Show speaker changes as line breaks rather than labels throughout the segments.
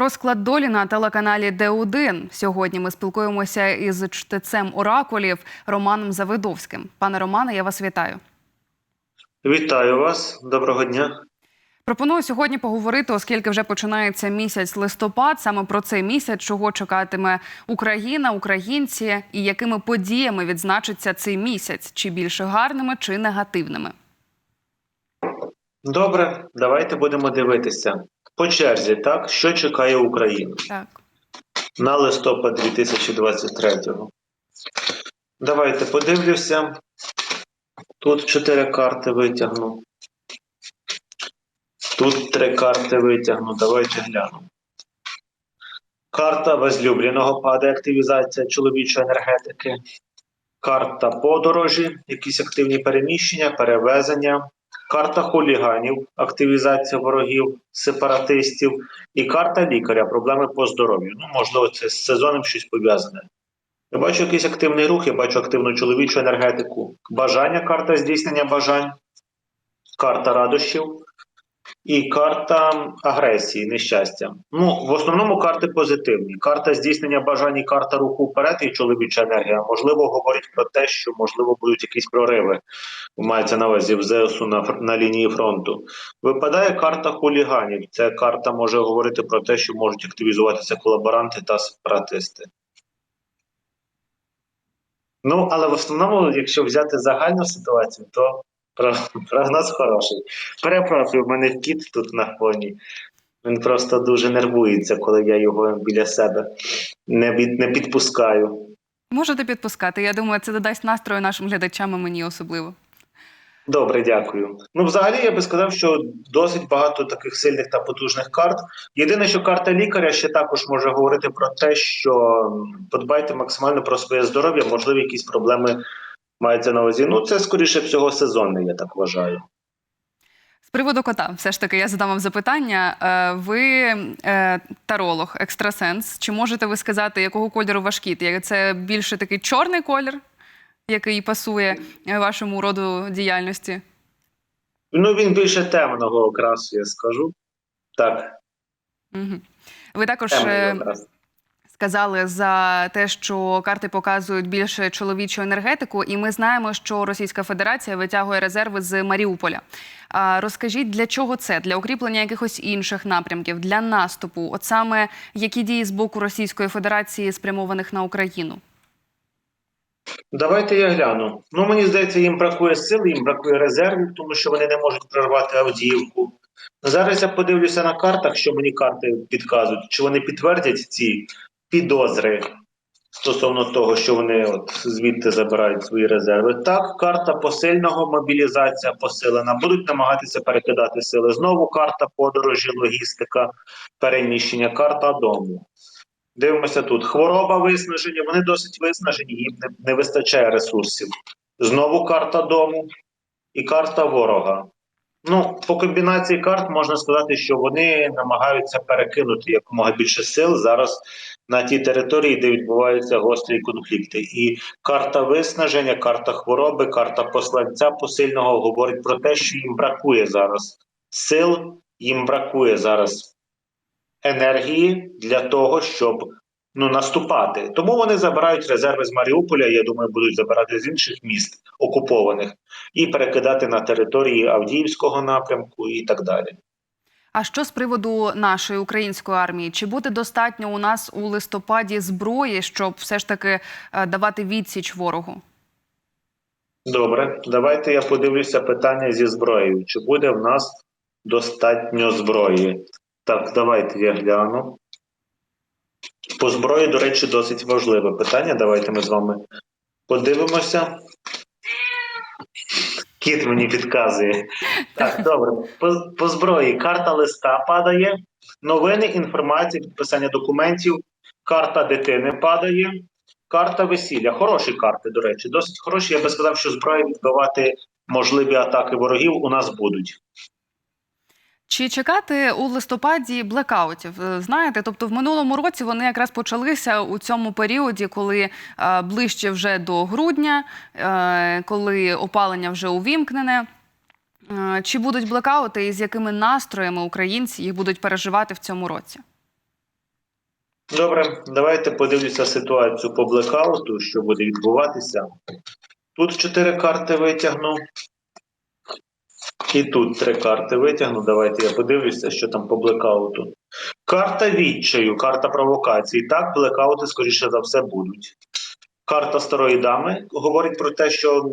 Розклад долі на телеканалі Д1. Сьогодні ми спілкуємося із чтецем оракулів Романом Завидовським. Пане Романе, я вас вітаю.
Вітаю вас, доброго дня.
Пропоную сьогодні поговорити, оскільки вже починається місяць листопад. Саме про цей місяць, чого чекатиме Україна, українці, і якими подіями відзначиться цей місяць, чи більше гарними, чи негативними.
Добре, давайте будемо дивитися. По черзі, так, що чекає Україну
Так.
на листопад 2023-го. Давайте подивлюся. Тут чотири карти витягну. Тут три карти витягну. Давайте глянемо. Карта возлюбленого падає активізація чоловічої енергетики. Карта подорожі, якісь активні переміщення, перевезення. Карта хуліганів, активізація ворогів, сепаратистів, і карта лікаря, проблеми по здоров'ю. Ну, можливо, це з сезоном щось пов'язане. Я бачу якийсь активний рух, я бачу активну чоловічу енергетику. Бажання, карта здійснення бажань, карта радощів і карта агресії, нещастя. Ну, в основному карти позитивні. Карта здійснення бажань і карта руху вперед і чоловіча енергія. Можливо, говорить про те, що можливо будуть якісь прориви. Мається на увазі в ЗСУ на, на лінії фронту. Випадає карта хуліганів. Ця карта може говорити про те, що можуть активізуватися колаборанти та сепаратисти. Ну, але в основному, якщо взяти загальну ситуацію, то прогноз хороший. Перепрошую, в мене кіт тут на фоні. Він просто дуже нервується, коли я його біля себе не, від, не підпускаю.
Можете підпускати. Я думаю, це додасть настрою нашим глядачам і мені особливо.
Добре, дякую. Ну, взагалі, я би сказав, що досить багато таких сильних та потужних карт. Єдине, що карта лікаря ще також може говорити про те, що подбайте максимально про своє здоров'я, можливо, якісь проблеми мається на увазі. Ну, це скоріше всього сезонне, я так вважаю.
З приводу кота, все ж таки, я задам вам запитання. Е, Ви е, таролог, екстрасенс. Чи можете ви сказати, якого кольору ваш кіт? Це більше такий чорний колір, який пасує е, вашому роду діяльності?
Ну, він більше темного окрасу, я скажу. Так,
Угу. Ви також
темний
е,
окрас.
сказали за те, що карти показують більше чоловічу енергетику, і ми знаємо, що Російська Федерація витягує резерви з Маріуполя. Розкажіть, для чого це? Для укріплення якихось інших напрямків, для наступу? От саме які дії з боку Російської Федерації спрямованих на Україну?
Давайте я гляну. Ну, мені здається, їм бракує сили, їм бракує резервів, тому що вони не можуть прорвати Авдіївку. Зараз я подивлюся на картах, що мені карти підказують, чи вони підтвердять ці підозри стосовно того, що вони от звідти забирають свої резерви. Так, карта посильного мобілізація посилена. Будуть намагатися перекидати сили. Знову карта подорожі, логістика, переміщення, карта дому. Дивимося тут. Хвороба виснаження, вони досить виснажені, їм не, не вистачає ресурсів. Знову карта дому і карта ворога. Ну, по комбінації карт можна сказати, що вони намагаються перекинути якомога більше сил зараз на ті території, де відбуваються гострі конфлікти. І карта виснаження, карта хвороби, карта посланця посильного говорить про те, що їм бракує зараз сил, їм бракує зараз енергії для того, щоб ну, наступати. Тому вони забирають резерви з Маріуполя. Я думаю, будуть забирати з інших міст окупованих і перекидати на території Авдіївського напрямку і так далі.
А що з приводу нашої української армії? Чи буде достатньо у нас у листопаді зброї, щоб все ж таки е, давати відсіч ворогу?
Добре, давайте я подивлюся питання зі зброєю. Чи буде в нас достатньо зброї? Так, давайте я гляну. По зброї, до речі, досить важливе питання. Давайте ми з вами подивимося. Кіт мені підказує. Так, добре. По, по зброї карта листа падає, новини, інформація, підписання документів, карта дитини падає, карта весілля. Хороші карти, до речі, досить хороші. Я би сказав, що зброя відбивати можливі атаки ворогів у нас будуть.
Чи чекати у листопаді блекаутів? Е, Знаєте, тобто в минулому році вони якраз почалися у цьому періоді, коли е, ближче вже до грудня, е, коли опалення вже увімкнене. Чи будуть блекаути і з якими настроями українці їх будуть переживати в цьому році?
Добре, давайте подивлюся ситуацію по блекауту, що буде відбуватися. Тут чотири карти витягну. І тут три карти витягну. Давайте я подивлюся, що там по блекауту. Карта відчаю, карта провокації. Так, блекаути, скоріше за все, будуть. Карта старої дами говорить про те, що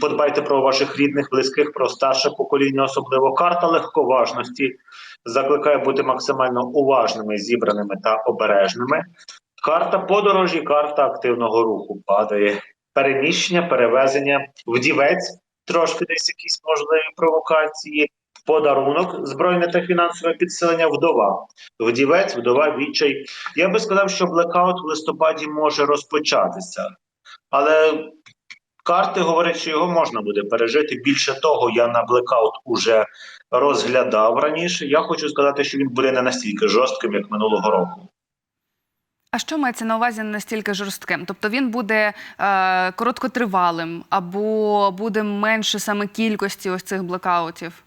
подбайте про ваших рідних, близьких, про старше покоління, особливо карта легковажності закликає бути максимально уважними, зібраними та обережними. Карта подорожі, карта активного руху падає. Переміщення, перевезення, вдівець, трошки десь якісь можливі провокації, подарунок, збройне та фінансове підсилення, вдова. Вдівець, вдова, відчай. Я би сказав, що блекаут в листопаді може розпочатися, але карти говорять, що його можна буде пережити. Більше того, я на блекаут уже розглядав раніше. Я хочу сказати, що він буде не настільки жорстким, як минулого року.
А що мається на увазі настільки жорстким? Тобто він буде е, короткотривалим або буде менше саме кількості ось цих блекаутів?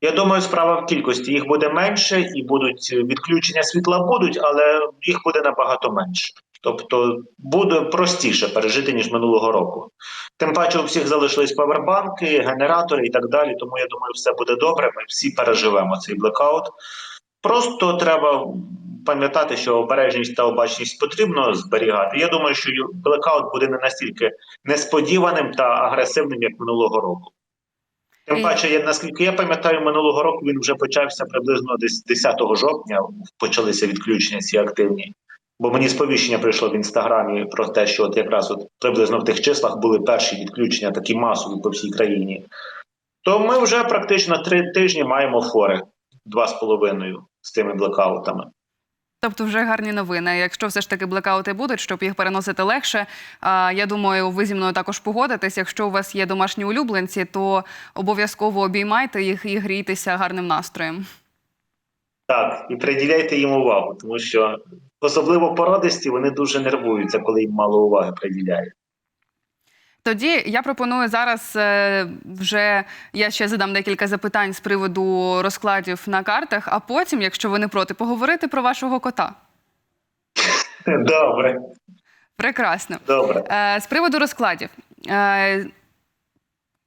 Я думаю, справа в кількості їх буде менше, і будуть відключення світла будуть, але їх буде набагато менше. Тобто буде простіше пережити ніж минулого року. Тим паче у всіх залишились павербанки, генератори і так далі. Тому я думаю, все буде добре. Ми всі переживемо цей блекаут. Просто треба пам'ятати, що обережність та обачність потрібно зберігати. Я думаю, що блекаут буде не настільки несподіваним та агресивним, як минулого року. Тим паче, я, наскільки я пам'ятаю, минулого року він вже почався приблизно десь 10 жовтня. Почалися відключення ці активні. Бо мені сповіщення прийшло в інстаграмі про те, що от якраз от приблизно в тих числах були перші відключення, такі масові по всій країні. То ми вже практично три тижні маємо фори два з половиною з тими блекаутами.
Тобто, вже гарні новини. Якщо все ж таки блекаути будуть, щоб їх переносити легше. Я думаю, ви зі мною також погодитесь. Якщо у вас є домашні улюбленці, то обов'язково обіймайте їх і грійтеся гарним настроєм.
Так, і приділяйте їм увагу, тому що особливо породисті вони дуже нервуються, коли їм мало уваги приділяють.
Тоді я пропоную зараз е, вже я ще задам декілька запитань з приводу розкладів на картах, а потім, якщо ви не проти, поговорити про вашого кота.
Добре,
Прекрасно.
добре.
Е, З приводу розкладів.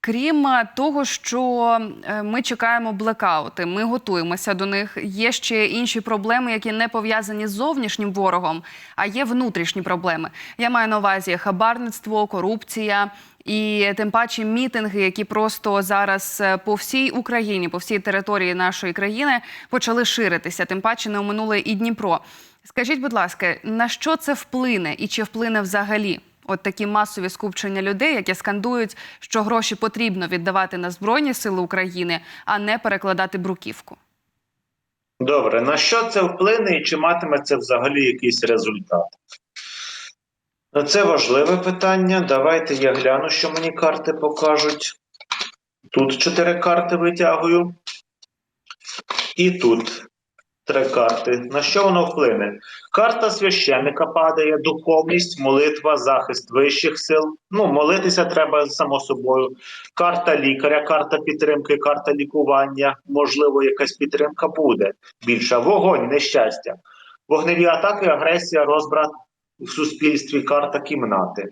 Е, Крім того, що е, ми чекаємо блекаути, ми готуємося до них. Є ще інші проблеми, які не пов'язані з зовнішнім ворогом, а є внутрішні проблеми. Я маю на увазі хабарництво, корупція і тим паче мітинги, які просто зараз е, по всій Україні, по всій території нашої країни почали ширитися. Тим паче не оминули і Дніпро. Скажіть, будь ласка, на що це вплине і чи вплине взагалі? От такі масові скупчення людей, які скандують, що гроші потрібно віддавати на Збройні Сили України, а не перекладати бруківку.
Добре, на що це вплине і чи матиме це взагалі якийсь результат? Це важливе питання. Давайте я гляну, що мені карти покажуть. Тут чотири карти витягую. І тут три карти. На що воно вплине? Карта священника падає, духовність, молитва, захист вищих сил. Ну, молитися треба само собою. Карта лікаря, карта підтримки, карта лікування. Можливо, якась підтримка буде більша. Вогонь, нещастя. Вогневі атаки, агресія, розбрат в суспільстві, карта кімнати.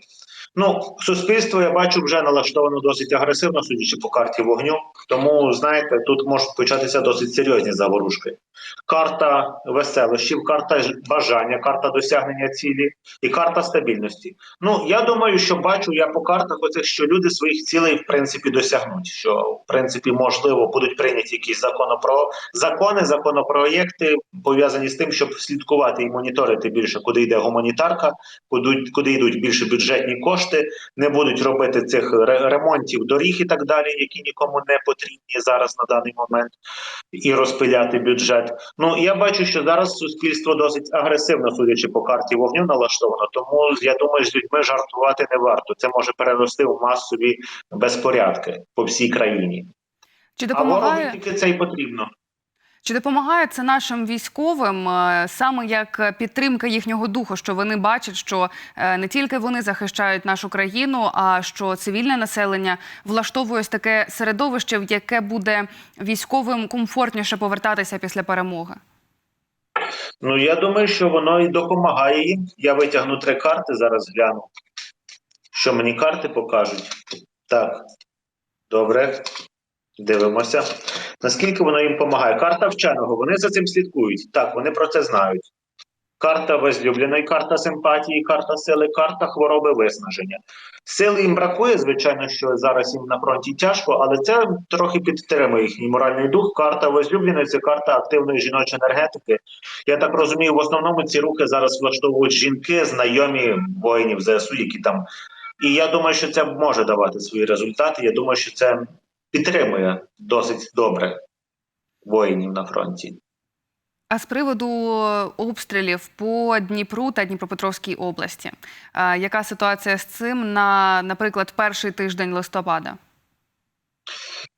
Ну, суспільство я бачу вже налаштовано досить агресивно, судячи по карті вогню. Тому знаєте, тут можуть початися досить серйозні заворушки. Карта веселощів, карта бажання, карта досягнення цілі і карта стабільності. Ну я думаю, що бачу я по картах оцих, що люди своїх цілей в принципі досягнуть. Що в принципі можливо будуть прийняті якісь законопро закони, законопроєкти пов'язані з тим, щоб слідкувати і моніторити більше, куди йде гуманітарка, куди, куди йдуть більше бюджетні кошти, не будуть робити цих ре- ремонтів доріг і так далі, які нікому не потрібні зараз на даний момент, і розпиляти бюджет. Ну я бачу, що зараз суспільство досить агресивно, судячи по карті вогню, налаштовано. Тому я думаю, з людьми жартувати не варто. Це може перерости в масові безпорядки по всій країні.
Чи
А ворогу тільки це й потрібно.
Чи допомагає це нашим військовим е, саме як підтримка їхнього духу, що вони бачать, що е, не тільки вони захищають нашу країну, а що цивільне населення влаштовує таке середовище, в яке буде військовим комфортніше повертатися після перемоги?
Ну, я думаю, що воно і допомагає їм. Я витягну три карти, зараз гляну. Що мені карти покажуть? Так. Добре. Дивимося. Наскільки воно їм допомагає? Карта вченого. Вони за цим слідкують. Так, вони про це знають. Карта возлюбленої, карта симпатії, карта сили, карта хвороби виснаження. Сили їм бракує, звичайно, що зараз їм на фронті тяжко, але це трохи підтримує їхній моральний дух. Карта возлюбленої це карта активної жіночої енергетики. Я так розумію, в основному ці рухи зараз влаштовують жінки, знайомі воїнів ЗСУ, які там. І я думаю, що це може давати свої результати. Я думаю, що це підтримує досить добре воїнів на фронті.
А з приводу обстрілів по Дніпру та Дніпропетровській області, яка ситуація з цим на, наприклад, перший тиждень листопада?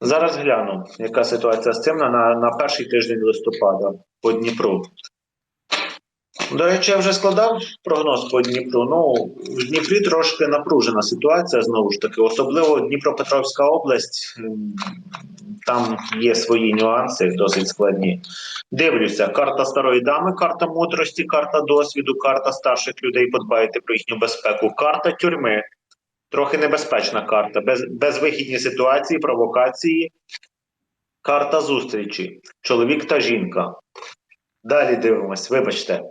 Зараз гляну, яка ситуація з цим на, на перший тиждень листопада по Дніпру. До речі, я вже складав прогноз по Дніпру. Ну, в Дніпрі трошки напружена ситуація знову ж таки, особливо Дніпропетровська область. Там є свої нюанси, досить складні. Дивлюся, карта старої дами, карта мудрості, карта досвіду, карта старших людей, подбайте про їхню безпеку, карта тюрми. Трохи небезпечна карта, без, безвихідні ситуації, провокації. Карта зустрічі. Чоловік та жінка. Далі дивимось, вибачте,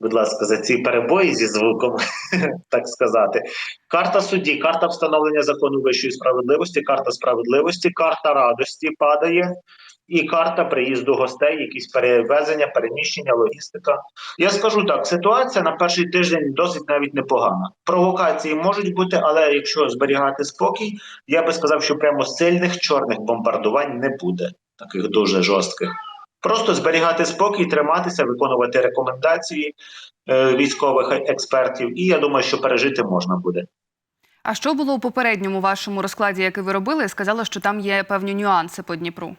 будь ласка, за ці перебої зі звуком, так сказати. Карта судді, карта встановлення закону вищої справедливості, карта справедливості, карта радості падає, і карта приїзду гостей, якісь перевезення, переміщення, логістика. Я скажу так: ситуація на перший тиждень досить навіть непогана. Провокації можуть бути, але якщо зберігати спокій, я би сказав, що прямо сильних чорних бомбардувань не буде, таких дуже жорстких. Просто зберігати спокій, триматися, виконувати рекомендації е, військових експертів, і я думаю, що пережити можна буде.
А що було у попередньому вашому розкладі, який ви робили? Сказали, що там є певні нюанси по Дніпру.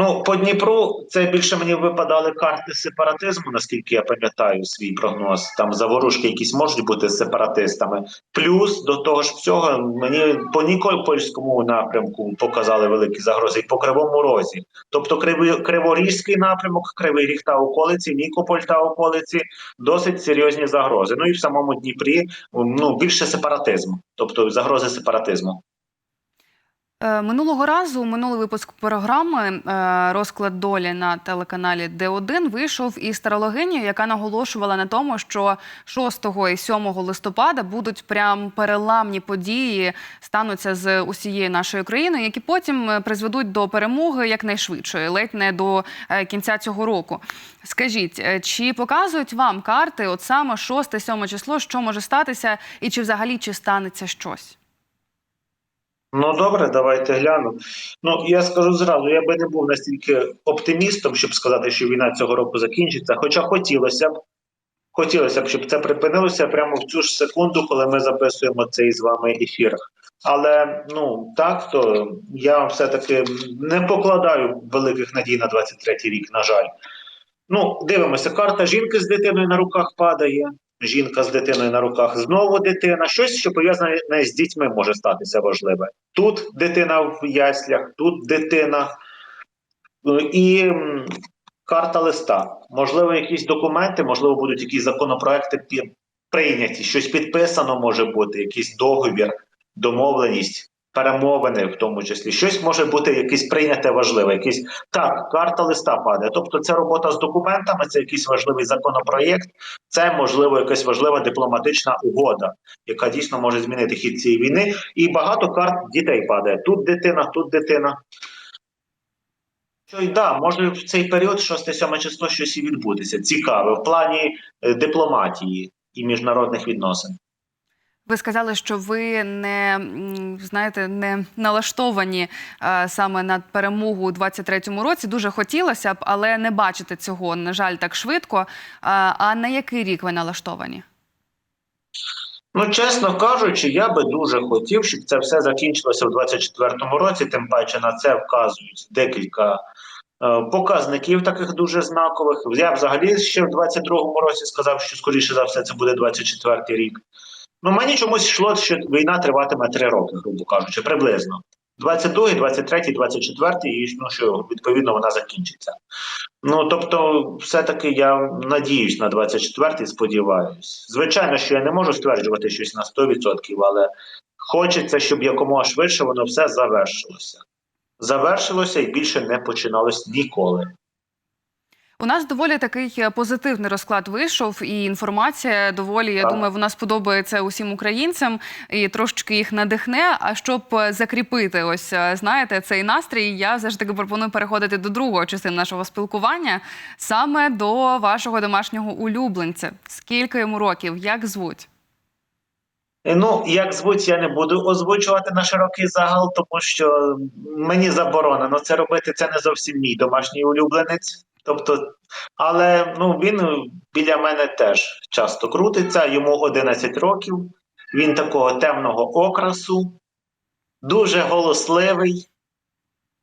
Ну, по Дніпру це більше мені випадали карти сепаратизму, наскільки я пам'ятаю свій прогноз. Там заворушки якісь можуть бути сепаратистами. Плюс до того ж всього мені по Нікопольському напрямку показали великі загрози і по Кривому Розі. Тобто Криворізький напрямок, Кривий Ріг та околиці, Нікополь та околиці досить серйозні загрози. Ну і в самому Дніпрі ну більше сепаратизму, тобто загрози сепаратизму.
Е, Минулого разу, минулий випуск програми е, розклад долі на телеканалі Д1 вийшов із старологині, яка наголошувала на тому, що 6 і 7 листопада будуть прям переламні події, стануться з усієї нашої країни, які потім е, призведуть до перемоги якнайшвидшої, ледь не до кінця цього року. Скажіть, чи показують вам карти, от саме 6-7 число, що може статися, і чи взагалі чи станеться щось?
Ну добре, давайте гляну. Ну я скажу зразу, я би не був настільки оптимістом, щоб сказати, що війна цього року закінчиться. Хоча хотілося б, хотілося б, щоб це припинилося прямо в цю ж секунду, коли ми записуємо цей з вами ефір. Але ну так то я все-таки не покладаю великих надій на 23-й рік, на жаль. Ну, дивимося, карта жінки з дитиною на руках падає. Жінка з дитиною на руках знову дитина. Щось, що пов'язане з дітьми, може статися важливе. Тут дитина в яслях, тут дитина. Ну, І карта листа. Можливо, якісь документи, можливо, будуть якісь законопроекти прийняті. Щось підписано може бути, якийсь договір, домовленість, перемовини, в тому числі. Щось може бути якесь прийняте важливе. Якийсь так, карта листа падає. Тобто, це робота з документами, це якийсь важливий законопроєкт, це можливо якась важлива дипломатична угода, яка дійсно може змінити хід цієї війни. І багато карт дітей падає. Тут дитина, тут дитина. Що й да, може в цей період 6-7 число щось і відбудеться. Цікаве в плані е, дипломатії і міжнародних відносин.
Ви сказали, що ви не знаєте, не налаштовані е, саме на перемогу у 23-му році. Дуже хотілося б, але не бачите цього, на жаль, так швидко. Е, а на який рік ви налаштовані?
Ну, чесно кажучи, я би дуже хотів, щоб це все закінчилося в 24-му році. Тим паче на це вказують декілька е, показників таких дуже знакових. Я взагалі ще в 22-му році сказав, що скоріше за все це буде 24-й рік. Ну мені чомусь йшло, що війна триватиме три роки, грубо кажучи, приблизно. 22, 23, 24 і ну, що відповідно вона закінчиться. Ну тобто, все-таки я надіюсь на 24 сподіваюсь. Звичайно, що я не можу стверджувати щось на 100%, але хочеться, щоб якомога швидше воно все завершилося. Завершилося і більше не починалось ніколи.
У нас доволі такий е, позитивний розклад вийшов, і інформація доволі, я думаю, вона сподобається усім українцям і трошечки їх надихне. А щоб е, закріпити, ось е, знаєте, цей настрій, я завжди таки пропоную переходити до другого частини нашого спілкування, саме до вашого домашнього улюбленця. Скільки йому років, як звуть?
Ну, як звуть, я не буду озвучувати на широкий загал, тому що мені заборонено це робити. Це не зовсім мій домашній улюбленець. Тобто, але ну він біля мене теж часто крутиться. Йому 11 років. Він такого темного окрасу, дуже голосливий.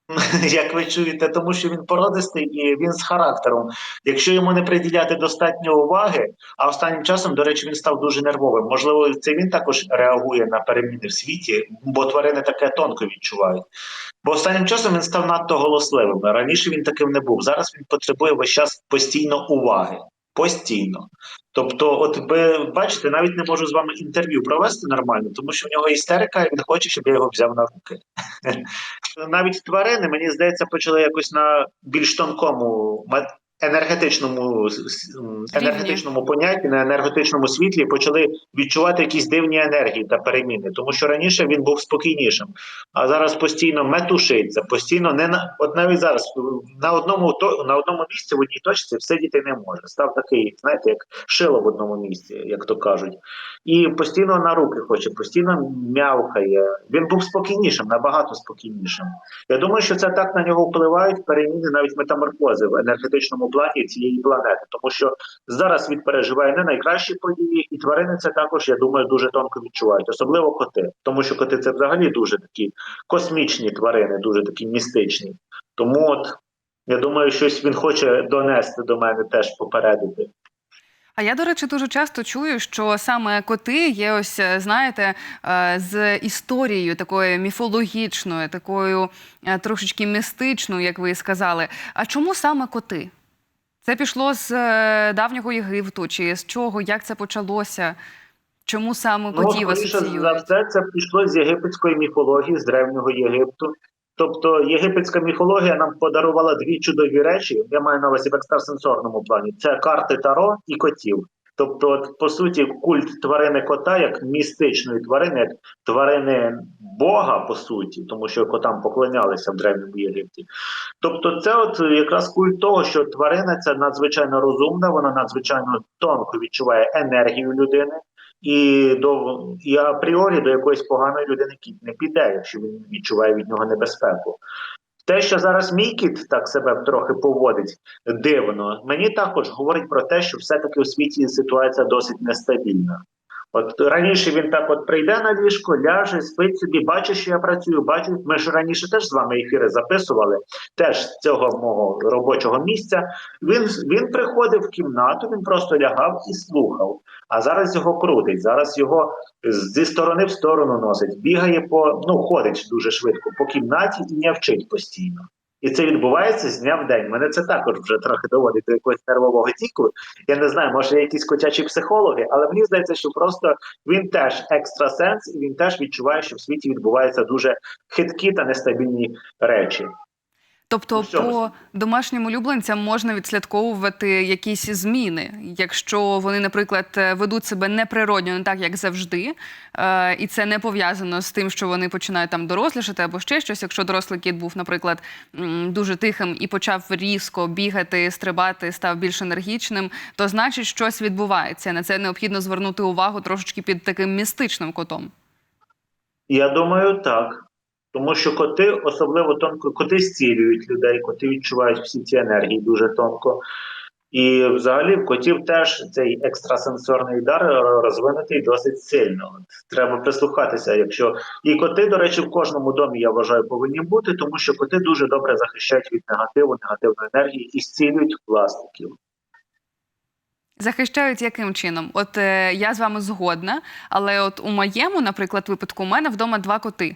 Як ви чуєте, тому що він породистий і він з характером. Якщо йому не приділяти достатньо уваги, а останнім часом, до речі, він став дуже нервовим. Можливо, це він також реагує на переміни в світі, бо тварини таке тонко відчувають. Бо останнім часом він став надто голосливим. Раніше він таким не був. Зараз він потребує весь час постійно уваги. Постійно. Тобто, от ви бачите, навіть не можу з вами інтерв'ю провести нормально, тому що в нього істерика, і він хоче, щоб я його взяв на руки. Навіть тварини, мені здається, почали якось на більш тонкому енергетичному енергетичному понятті, на енергетичному світлі почали відчувати якісь дивні енергії та переміни, тому що раніше він був спокійнішим, а зараз постійно метушиться, постійно не на от навіть зараз на одному то на одному місці в одній точці всидіти не може. Став такий, знаєте, як шило в одному місці, як то кажуть, і постійно на руки хоче, постійно м'явкає. Він був спокійнішим, набагато спокійнішим. Я думаю, що це так на нього впливають переміни, навіть метаморфози в енергетичному плані цієї планети, тому що зараз він переживає не найкращі події, і тварини це також, я думаю, дуже тонко відчувають, особливо коти, тому що коти це взагалі дуже такі космічні тварини, дуже такі містичні. Тому от я думаю, щось він хоче донести до мене теж попередити.
А я, до речі, дуже часто чую, що саме коти є ось, е, знаєте, е, з історією такою міфологічною, такою е, трошечки містичною, як ви сказали. А чому саме коти? Це пішло з давнього Єгипту, чи з чого? Як це почалося? Чому саме котів
Ну, скоріше за все, це пішло з єгипетської міфології, з древнього Єгипту. Тобто єгипетська міфологія нам подарувала дві чудові речі. Я маю на увазі в екстрасенсорному плані: це карти Таро і котів. Тобто, от, по суті, культ тварини кота як містичної тварини, як тварини Бога, по суті, тому що котам поклонялися в древньому Єгипті. Тобто, це от якраз культ того, що тварина це надзвичайно розумна, вона надзвичайно тонко відчуває енергію людини. І до і апріорі до якоїсь поганої людини кіт не піде, якщо він відчуває від нього небезпеку. Те, що зараз мій кіт так себе трохи поводить дивно, мені також говорить про те, що все-таки у світі ситуація досить нестабільна. От раніше він так от прийде на ліжко, ляже, спить собі, бачить, що я працюю, бачить. Ми ж раніше теж з вами ефіри записували, теж з цього мого робочого місця. Він, він приходив в кімнату, він просто лягав і слухав. А зараз його крутить, зараз його зі сторони в сторону носить, бігає по ну ходить дуже швидко по кімнаті і не вчить постійно. І це відбувається з дня в день. Мене це також вже трохи доводить до якогось нервового тіку. Я не знаю, може якісь котячі психологи, але мені здається, що просто він теж екстрасенс, і він теж відчуває, що в світі відбуваються дуже хиткі та нестабільні речі.
Тобто,
у
по домашнім улюбленцям можна відслідковувати якісь зміни, якщо вони, наприклад, е, ведуть себе неприродньо, не так як завжди, е, і це не пов'язано з тим, що вони починають там дорослішати або ще щось. Якщо дорослий кіт був, наприклад, дуже тихим і почав різко бігати, стрибати, став більш енергічним, то значить щось відбувається. На це необхідно звернути увагу трошечки під таким містичним котом.
Я думаю, так. Тому що коти особливо тонко, коти зцілюють людей, коти відчувають всі ці енергії дуже тонко. І взагалі в котів теж цей екстрасенсорний дар розвинутий досить сильно. Треба прислухатися, якщо і коти, до речі, в кожному домі я вважаю повинні бути, тому що коти дуже добре захищають від негативу, негативної енергії і зцілюють власників.
Захищають яким чином? От е, я з вами згодна, але от у моєму, наприклад, випадку, у мене вдома два коти.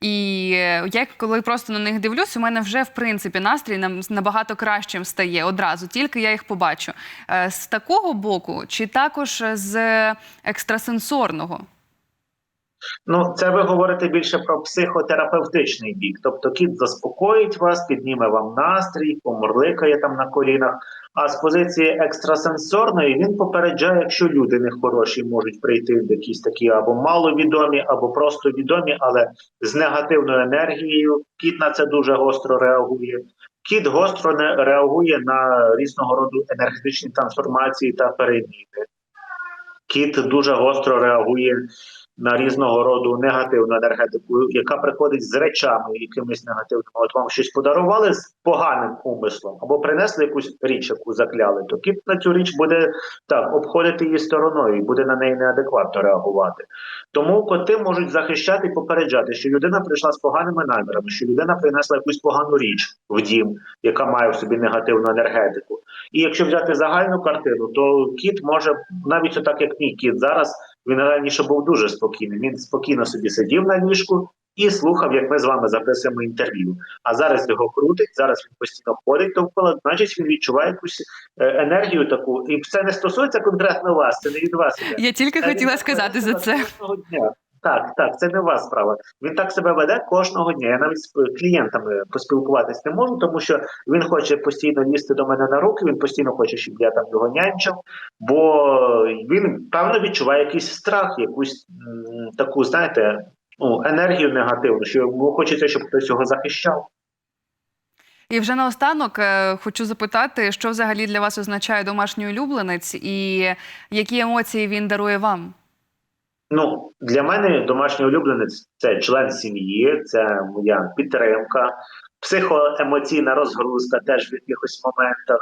І е, я коли просто на них дивлюсь, у мене вже в принципі настрій нам набагато кращим стає одразу, тільки я їх побачу. Е, З такого боку, чи також з екстрасенсорного?
Ну, це ви говорите більше про психотерапевтичний бік. Тобто кіт заспокоїть вас, підніме вам настрій, помурликає там на колінах. А з позиції екстрасенсорної він попереджає, якщо люди нехороші можуть прийти в якісь такі або маловідомі, або просто відомі, але з негативною енергією. Кіт на це дуже гостро реагує. Кіт гостро не реагує на різного роду енергетичні трансформації та переміни. Кіт дуже гостро реагує на різного роду негативну енергетику, яка приходить з речами якимись негативними. От вам щось подарували з поганим умислом, або принесли якусь річ, яку закляли, то кіт на цю річ буде так обходити її стороною і буде на неї неадекватно реагувати. Тому коти можуть захищати і попереджати, що людина прийшла з поганими намірами, що людина принесла якусь погану річ в дім, яка має в собі негативну енергетику. І якщо взяти загальну картину, то кіт може навіть отак, як мій кіт зараз. Він раніше був дуже спокійним. Він спокійно собі сидів на ліжку і слухав, як ми з вами записуємо інтерв'ю. А зараз його крутить, зараз він постійно ходить довкола, значить він відчуває якусь е, енергію таку. І це не стосується конкретно вас, це не від вас.
Я тільки хотіла сказати за це.
Дня. Так, так, це не вас справа. Він так себе веде кожного дня. Я навіть з клієнтами поспілкуватись не можу, тому що він хоче постійно лізти до мене на руки, він постійно хоче, щоб я там його нянчив, бо він певно відчуває якийсь страх, якусь таку, знаєте, ну, енергію негативну, що йому хочеться, щоб хтось його захищав.
І вже наостанок е, хочу запитати, що взагалі для вас означає домашній улюбленець і які емоції він дарує вам?
Ну, для мене домашній улюбленець це член сім'ї, це моя підтримка, психоемоційна розгрузка теж в якихось моментах.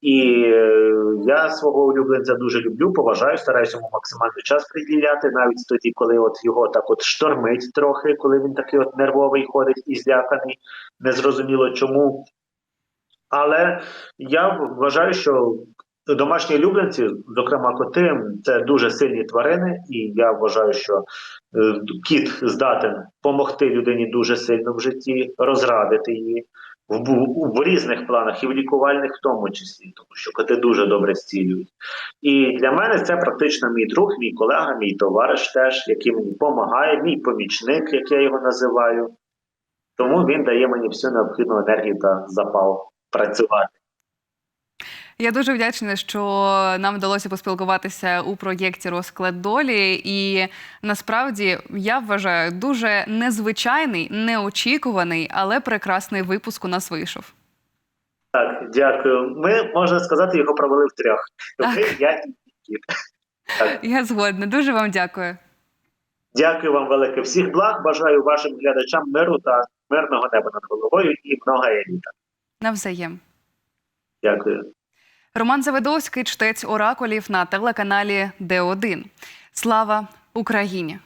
І е, я свого улюбленця дуже люблю, поважаю, стараюся йому максимально час приділяти, навіть тоді, коли от його так от штормить трохи, коли він такий от нервовий ходить і зляканий, незрозуміло чому. Але я вважаю, що домашні улюбленці, зокрема коти, це дуже сильні тварини, і я вважаю, що е, кіт здатен допомогти людині дуже сильно в житті, розрадити її в, бу- в різних планах, і в лікувальних в тому числі, тому що коти дуже добре зцілюють. І для мене це практично мій друг, мій колега, мій товариш теж, який мені допомагає, мій помічник, як я його називаю. Тому він дає мені всю необхідну енергію та запал працювати.
Я дуже вдячна, що нам вдалося поспілкуватися у проєкті Розклад долі. І насправді я вважаю дуже незвичайний, неочікуваний, але прекрасний випуск у нас вийшов.
Так, дякую. Ми, можна сказати, його провели втрьох.
Так.
Я і. Так.
Я згодна. Дуже вам дякую.
Дякую вам велике. Всіх благ. Бажаю вашим глядачам миру та мирного неба над головою і много еліта.
Навзаєм.
Дякую.
Роман Завидовський, чтець оракулів на телеканалі Д1. Слава Україні!